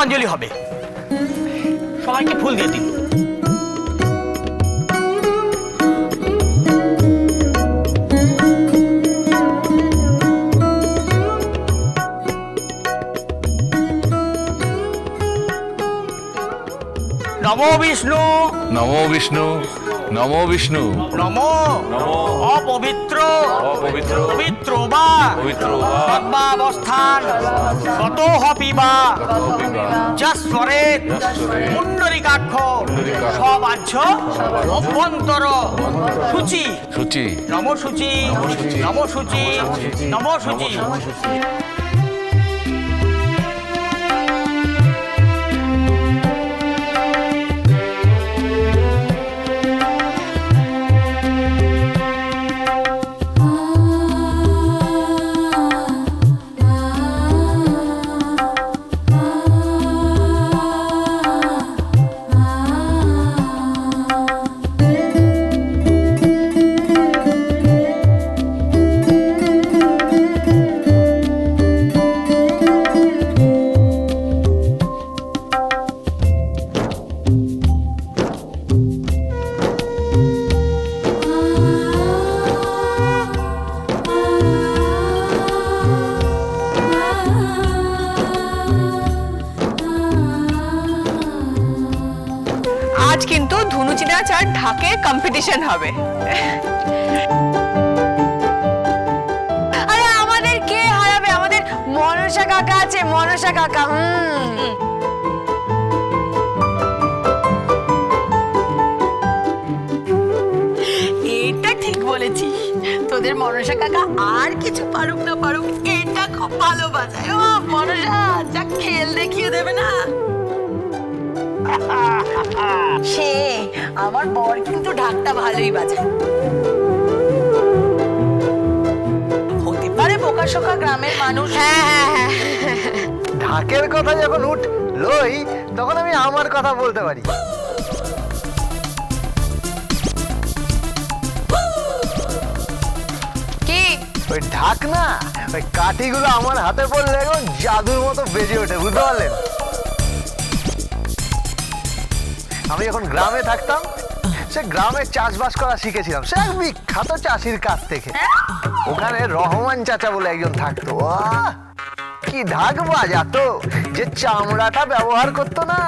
পুষ্পাঞ্জলি হবে। সবাইকে ফুল দিয়ে দিন। নমো বিষ্ণু। নমো বিষ্ণু নমো বিষ্ণু। নমো। নমো। অপবিত্র অপবিত্র। পবিত্র বা। পবিত্র বা। পদ্মাবস্থান কত হপিবা যশ্বরে। পুণ্ডরিকাক্ষ পুণ্ডরীকাক্ষ সবাহ্য অভ্যন্তর। সূচি। সূচি। নম সূচি নম সূচি নম সূচি আজ কিন্তু ধনুচি নাচ আর ঢাকের কম্পিটিশন হবে। আরে আমাদের কে হারাবে? আমাদের মনসা কাকা আছে, মনসা কাকা, হুম। এটা ঠিক বলেছিস। তোদের মনসা কাকা আর কিছু পারুক না পারুক, এটা খুব ভালো বাজায় ও মনসা, যা খেল দেখিয়ে দেবে না। সে আমার বর কিন্তু ঢাকটা ভালোই বাজায় হতে পারে বোকাশোকা গ্রামের মানুষ। হ্যাঁ হ্যাঁ হ্যাঁ। ঢাকের কথা যখন উঠলই তখন আমি আমার কথা বলতে পারি। কি? ওই ঢাক না ওই কাঠিগুলো আমার হাতে পড়লে এখন জাদুর মতো বেজে ওঠে বুঝতে পারলেন? আমি যখন গ্রামে থাকতাম সে গ্রামে চাষবাস করা শিখেছিলাম। সে এক বিখ্যাত চাষির কাছ থেকে। ওখানে রহমান চাচা বলে একজন থাকতো। কি ঢাক বাজাতো যে চামড়াটা ব্যবহার করতো না!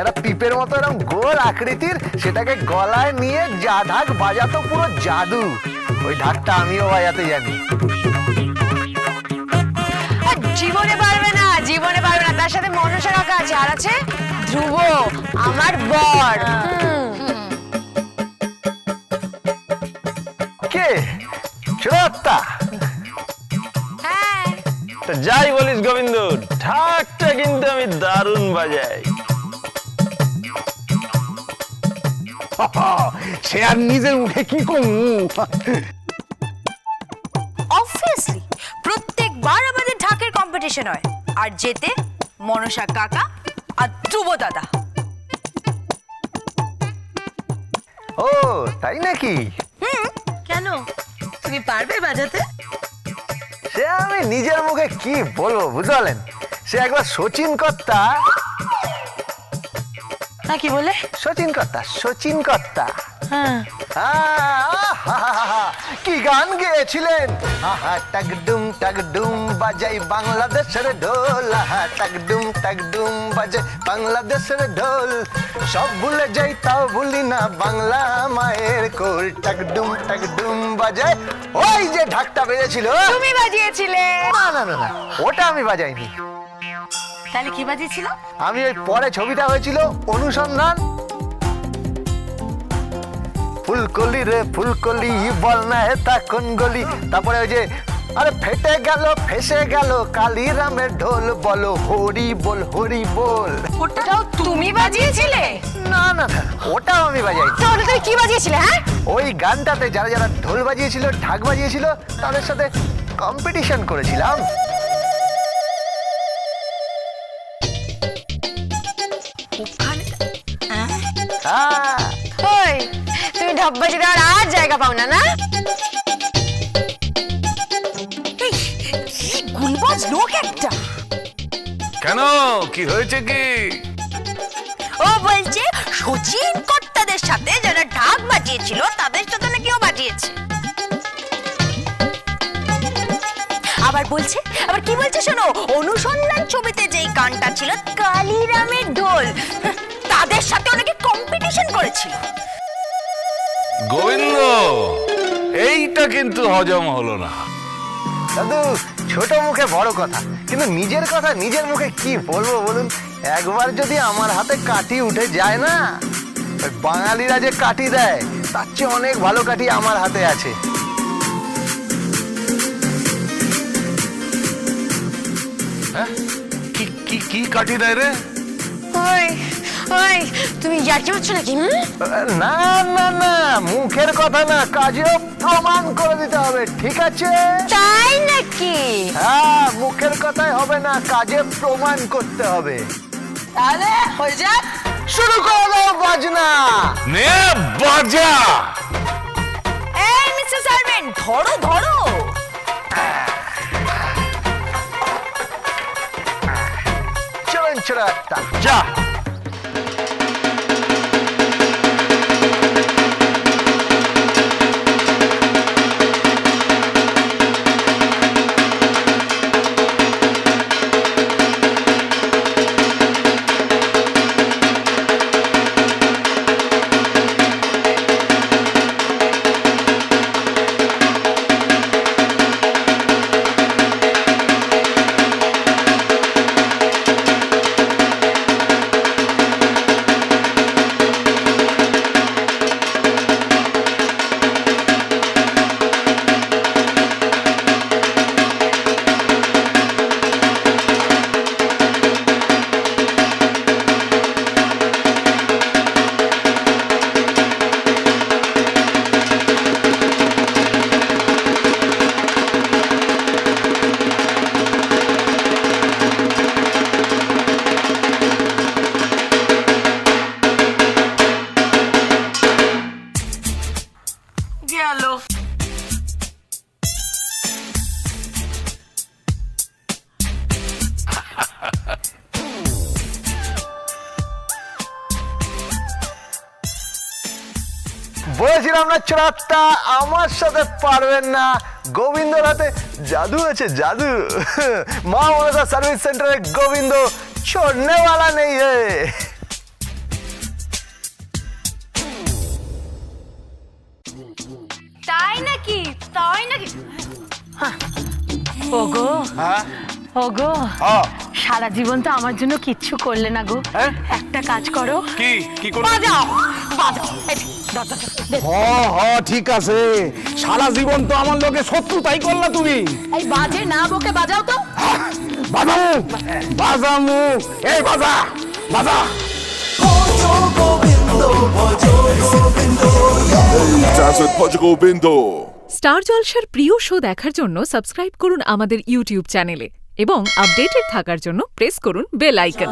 একটা পিপের মতো এরকম গোল আকৃতির সেটাকে গলায় নিয়ে যা ঢাক বাজাতো পুরো জাদু। ওই ঢাকটা আমিও বাজাতে জানি। জীবনে পারবে না। জীবনে পারবে না। তার সাথে মনসা কাকা আছে। আর আছে ধ্রুব আমার বর। কে? চুরাত্তা। হ্যাঁ। তা যাই বলিস গোবিন্দ ঠাকটা কিন্তু আমি দারুণ বাজাই। সে আর নিজের মুখে কি কমু অবভিয়াসলি প্রত্যেকবার আমাদের ঢাকের কম্পিটিশন হয়। আর যেতে মনসা কাকা আর ধ্রুব দাদা। ও তাই নাকি? কেন? তুমি পারবে বাজাতে? সে আমি নিজের মুখে কি বলব বুঝলেন? সে একবার সচিন কর্তা। না কি বলে? সচিন কর্তা সচিন কর্তা। হ্যাঁ। কি গান গেয়েছিলেন। আহা টাকডুম টাকডুম বাজাই বাংলাদেশের ঢোল। আহা টাকডুম টাকডুম বাজাই বাংলাদেশের ঢোল। সব ভুলে যাই তাও ভুলি না বাংলা মায়ের কোল। টাকডুম টাকডুম বাজায় ওই যে ঢাকটা বেজেছিল। তুমি বাজিয়েছিলে। না না না না ওটা আমি বাজাইনি। তাহলে কি বাজিয়েছিল? আমি ওই পরে ছবিটা হয়েছিল অনুসন্ধান। ফুলকলি রে ফুলকলি বল না এটা কোন গলি? তারপরে ওই যে আরে ফেটে গেল ফেসে গেল কালী রামের ঢোল বলো হরি বল হরি বল। ওটাও তুমি বাজিয়েছিলে? না না ওটাও আমি বাজাই তাহলে তুমি কি বাজিয়েছিলে হ্যাঁ? ওই গানটাতে যারা যারা ঢোল বাজিয়েছিল ঢাক বাজিয়েছিল তাদের সাথে কম্পিটিশন করেছিলাম। হ্যাঁ? ওই বাজি দেওয়ার আর জায়গা পাও না না? গুলবাজ লোক একটা। কেন? কি হয়েছে কি? ও বলছে সচিন কর্তাদের সাথে যারা ঢাক বাজিয়েছিল তাদের সাথে নাকি ও বাজিয়েছে। আবার বলছে আবার কি বলছে শোনো? অনুসন্ধান ছবিতে যেই গানটা ছিল কালিরামের ঢোল তাদের সাথে নাকি কম্পিটিশন করেছিল। গোবিন্দ এইটা কিন্তু হজম হলো না। দাদু ছোট মুখে বড় কথা কিন্তু নিজের কথা নিজের মুখে কি বলব বলুন? একবার যদি আমার হাতে কাঠি উঠে যায় না বাঙালিরা যে কাটি দেয় তার চেয়ে অনেক ভালো কাঠি আমার হাতে আছে। কি কি কি কাটি দেয় রে? ওই ওই তুমি ইয়ার্কি মারছো নাকি না না না মুখের কথা না কাজেও প্রমাণ করে দিতে হবে ঠিক আছে? তাই নাকি? হ্যাঁ মুখের কথাই হবে না কাজে প্রমাণ করতে হবে। তাহলে হয়ে যাক। শুরু করে দাও বাজনা। নে বাজা এই মিস্টার সার্ভেন্ট ধরো ধরো। চলুন ছোড়া যা। বলেছিলাম না চোরাতটা আমার সাথে পারবেন না। গোবিন্দর হাতে জাদু আছে জাদু। মা মমতা সার্ভিস সেন্টারে গোবিন্দ ছোড়নে নেই হে তাই নাকি? তাই নাকি? হ্যাঁ। ওগো। হ্যাঁ? ওগো। হ্যাঁ। সারা জীবন তো আমার জন্য কিচ্ছু করলে না গো। একটা কাজ করো। কি? কি করো বাজাও। বাজাও। হ হ ঠিক আছে। সারা জীবন তো আমার লোকে শত্রু তাই করলা তুমি। এই বাজে না বকে বাজাও তো। বাজামু বাজামু এই বাজা বাজা. স্টার জলসার প্রিয় শো দেখার জন্য সাবস্ক্রাইব করুন আমাদের ইউটিউব চ্যানেলে এবং আপডেটেড থাকার জন্য প্রেস করুন বেল আইকন।